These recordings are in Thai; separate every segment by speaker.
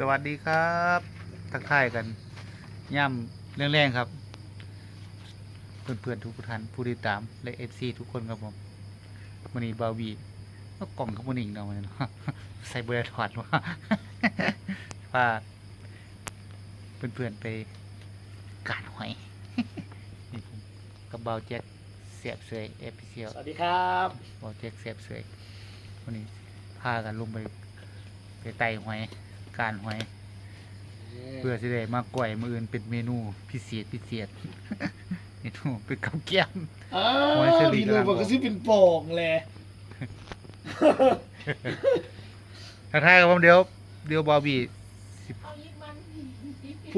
Speaker 1: สวัสดีครับ ทักทายกันย่ำแรงๆครับ เพื่อนๆทุกท่านผู้ติดตามและเอฟซีทุกคนครับผมวันนี้บาวีก็กล่องขบวนอีกเนาะมันเนาะใส่เบอร์ถอดว่าพาเพื่อนๆไปการหอยนี่ผมกับเบาแจ็คเสียบเสยเอฟซี
Speaker 2: สวัสดีครับ
Speaker 1: เบาแจ็คเสียบเสยวันนี้พากันลงไปไปไต่หอย การหอยเพื่อสิได้มาก่อยมืออื่นเป็นเมนูพิเศษพิเศษเมนูเป็นกับแก้ม
Speaker 2: อ้า
Speaker 1: โอ้ยเชอรี่
Speaker 2: พี่หนู
Speaker 1: กำลัง
Speaker 2: บอกก็ซิเป็นโป่งเลย
Speaker 1: ถ้าทายกับผมเดี๋ยวเดี๋ยวบอบบี้สิ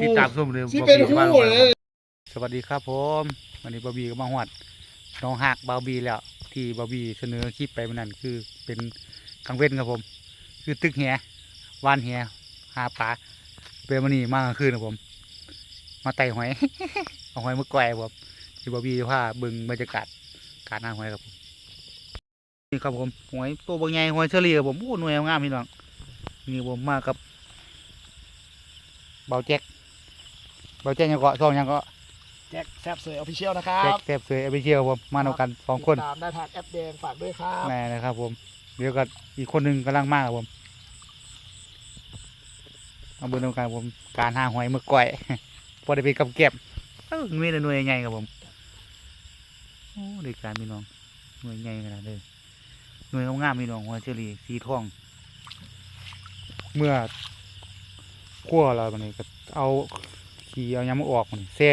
Speaker 1: ติดตามชมเลย
Speaker 2: ซิ
Speaker 1: บอบ
Speaker 2: เป็น
Speaker 1: บี้
Speaker 2: หู
Speaker 1: ว่า
Speaker 2: เลย
Speaker 1: สวัสดีครับผมวันนี้บอบบี้ก็มาหวัดน้องหักบอบบี้แล้ว ที่บอบบี้เสนอคลิปไปวันนั้นคือเป็นกลางเว้นครับผม คือตึกแหวานแห หาปลาเป็นมันนี่มากลางคืนครับผม มาไต่หอย เอาหอยมาก่อยครับผมที่บอบบี้จะพาเบิ่งบรรยากาศการหาหอยครับผมนี่ครับผมหอยตัวบางใหญ่หอยเฉลี่ยครับผมโอ้หน่วยงามพี่น้องนี่ผมมากับเบาแจ็คเบาแจ็คยังเกาะซองยังเกาะ
Speaker 2: แจ็คแซบเสยออฟฟิเชียลนะครั
Speaker 1: แจ็ค
Speaker 2: บ
Speaker 1: แซบเสยเอเปเชียครับผมมาเอากันสองคน
Speaker 2: ติดตามได้ทางแอปแดงฝากด้วยครับ
Speaker 1: แม่นะครับผม เดี๋ยวก็อีกคนหนึ่งกำลังมากครับผม เอาเบอร์ตรงกางผมการหาหอยมือก่อยพอได้ไปกับเก็บเอ้าหน่วยละหน่วยใหญ่ครับผมโอ้ด้การพี่น้องหน่วยใหญ่ขนาดเลยหน่วยงามๆพี่น้องหัวเชอรี่สีทอง เมื่อคั่วเราบัดนี้ก็เอาขี้เอายำมาออกมันแซ่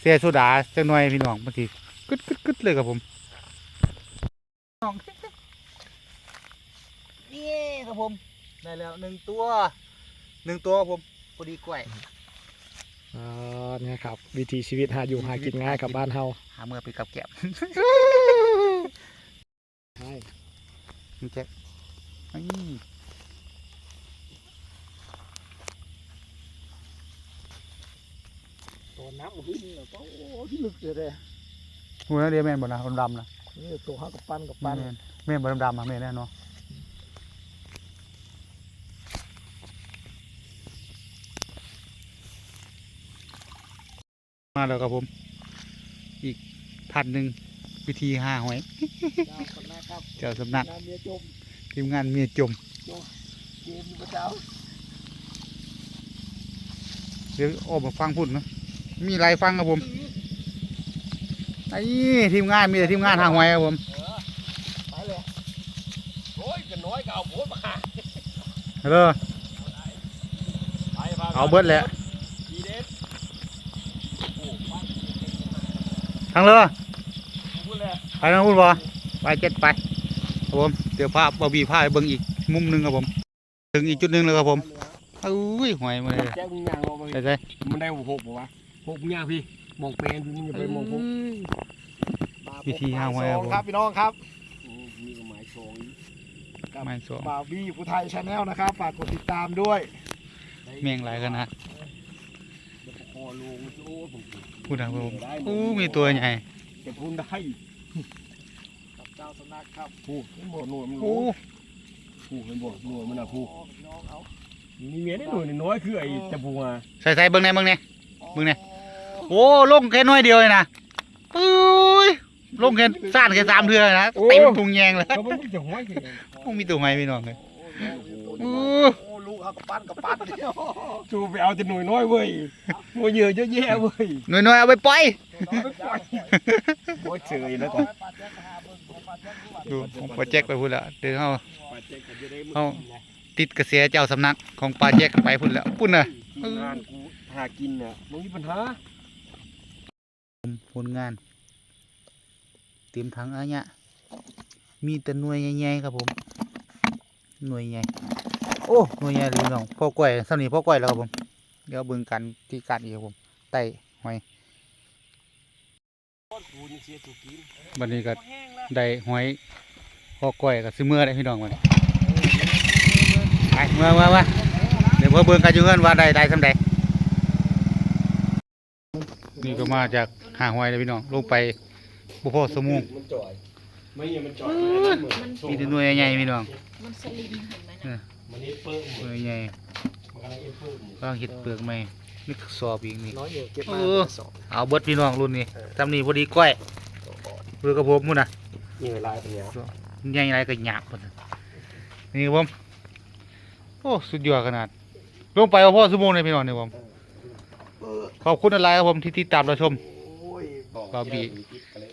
Speaker 1: แซ่โซดาจักหน่อยพี่น้องบางทีกึดกึดกึดเลยครับผมนี่ครับผมได้แล้วหนึ่งตัว หนึ่งตัวครับผมพอดีกล้วย
Speaker 2: อ่าเนี่ยครับ วิถีชีวิตหาอยู่หากินง่ายกับบ้านเฮา
Speaker 1: หาเมื่อไปกับแก็บ
Speaker 2: ใช่
Speaker 1: นี่แจ็คนี่
Speaker 2: ตัวน้ำขึ้นแล้วก็โอ้ที่ลึกเลยเลย
Speaker 1: หัวเดียวแม่นบ่นะดำๆนะ
Speaker 2: นี่ตัวห้ากับปั้นกับปั้น
Speaker 1: แม่นแม่นบ่ดำๆอะแม่นแน่นอน มาแล้วครับผม อีกพันหนึ่งวิธีหาหอย
Speaker 2: เจ้าคนนะครับ
Speaker 1: เจ้าสำนัก
Speaker 2: น้ำเมียจม
Speaker 1: ทีมงานเมียจม
Speaker 2: เกมพระเจ้า
Speaker 1: เดี๋ยวออกมาฟังพุ่นเนาะมีไรฟังครับผมไอ้ทีมงานมีแต่ทีมงานหาหวยครับผม
Speaker 2: ไปเลย
Speaker 3: โอ้ยก็น้อยก็เอาโพดมา
Speaker 1: ฮัลโหล
Speaker 3: ไปพ
Speaker 1: เอาเบิดแหละ
Speaker 3: ทีเด็ดโอ้ฟัง
Speaker 1: ทางเรือ
Speaker 3: พูดเลย
Speaker 1: ไปทางพุ่นบ่ไปเจ็ดไปครับผมเดี๋ยวพาบาบีพาไปเบิ่งอีกมุมหนึงครับผม ถึงอีกจุดหนึงแล้วครับผมอุ้ยหวยมาเลย
Speaker 3: แจ้งมึงย่างเอาไป
Speaker 1: ใช่ใช่
Speaker 3: มันได้หกหกบ่วะหกมึงย่างพี่มองเป็นมึงอย่าไปมองพวก
Speaker 1: วิธีหาหวย
Speaker 2: ส
Speaker 1: ค
Speaker 2: อ
Speaker 1: รับผม
Speaker 2: งครับพี่น้องครับ
Speaker 3: อืมมีกระหมายสองอีก
Speaker 1: ไม่สอง
Speaker 2: บ่าวบี้ผู้ไทยชาแนลนะครับฝากกดติดตามด้วย
Speaker 1: เมียงหลายกันนะ
Speaker 3: เดี๋ยวคอลงโอ้ผม
Speaker 1: พูดนะครับผมอู้มีตัวใหญ่
Speaker 3: แต่พูดได้
Speaker 2: กับเจ้าสำนักครับ
Speaker 3: พูดมันบ่หน่วยมัน
Speaker 1: โอ้
Speaker 3: พูดมันบ่หน่วยมันน่ะพูด
Speaker 2: อ๋อพี่น้องเอา
Speaker 3: มีเมียได้หน่วยน้อยคือไอ้ตะปูมา
Speaker 1: ใส่ใส่เบิ่งไหนเบิ่งไหนมึงเนี่ยโอ้ลงแค่น้อยเดียวเลยนะอุ้ยลงแค่ซ่านแค่สามเทือนะเต็มพุงแยงเลย
Speaker 3: ก็มันมีแต่ห้อยแค่นั้น
Speaker 1: คงมีตัวใหม่พี่น้องเลย
Speaker 2: โอ้
Speaker 1: โอ้
Speaker 2: โอ้ลูกครับกับปั้นกับปั้นเดียว
Speaker 3: จูไปเอาแต่หน่วยน้อยเว้ยหน่วยเยอะเยอะแยะเว้ย
Speaker 1: หน่อยๆเอาไปปล่อย
Speaker 3: โอ้ยเฉยแล้วก่อน
Speaker 1: ดูของปลาแจ็คไปพูดแล้วเดี๋ยวเขา
Speaker 3: ปาเจ๊กก็จะได้มึง
Speaker 1: เอาติดกระแสเจ้าสำนักของปลาแจ็คไปพูดแล้วปุ่นน่ะ
Speaker 3: ทีมงานกูหากินน่ะมึงมีปัญหา
Speaker 1: ผลงาน เตรียมถังอะไรเนี่ยมีแต่หน่วยใหญ่ๆครับผมหน่วยใหญ่ โอ้หน่วยใหญ่เลยพี่น้องพ่อกล้วยสำนีพ่อกล้วยแล้วครับผม เดี๋ยวเบิ่งกันที่การอีกครับผมไต่หอย
Speaker 3: กูยังเสียตัวกิน
Speaker 1: บันนี้ก็ได้หอยพ่อกล้วยกับซื้อเมื่อได้พี่น้องมันไปเมื่อเมื่อมาเดี๋ยวเพื่อเบิ่งกันอยู่เงินว่าได้ได้สำใดนี่ก็มาจากหาหอยเลยพี่น้องลงไปบุพอสมุง
Speaker 3: มันจ่อยไม่ยังมันจ่อยมันเหมือน
Speaker 1: มีแต่หน่วยใหญ่ๆพี่น้อง
Speaker 4: มันสลิมเห็นไหมนะ
Speaker 3: มันนี่เปิ้ง
Speaker 1: หน่วยใหญ่
Speaker 3: กำลังเอ็นเพิ่ม
Speaker 1: กำลังเห็ดเปลือกใหม่นี่สอบอีกนี่
Speaker 2: น้อยเดียวเก็บมา
Speaker 1: เออ
Speaker 2: สอง
Speaker 1: เอาเบิดพี่น้องรุ่นนี้ทำนี่พอดีก้อยเปลือกกับผมมุ่นนะ
Speaker 3: นี่เวลาเป็นเนี้ย
Speaker 1: ใหญ่ไรก็หยาบหมดน่ะนี่ครับผมโอ้สุดยอดขนาด ลงไปเอาพ่อสมงเลยพี่น้องเนี่ยผมขอบคุณอะไรครับผมที่ติดตามเราชม
Speaker 3: โอ้ย
Speaker 1: บาร์บี้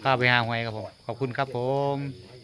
Speaker 1: พาไปหาหอยครับผมขอบคุณครับผม
Speaker 3: ไ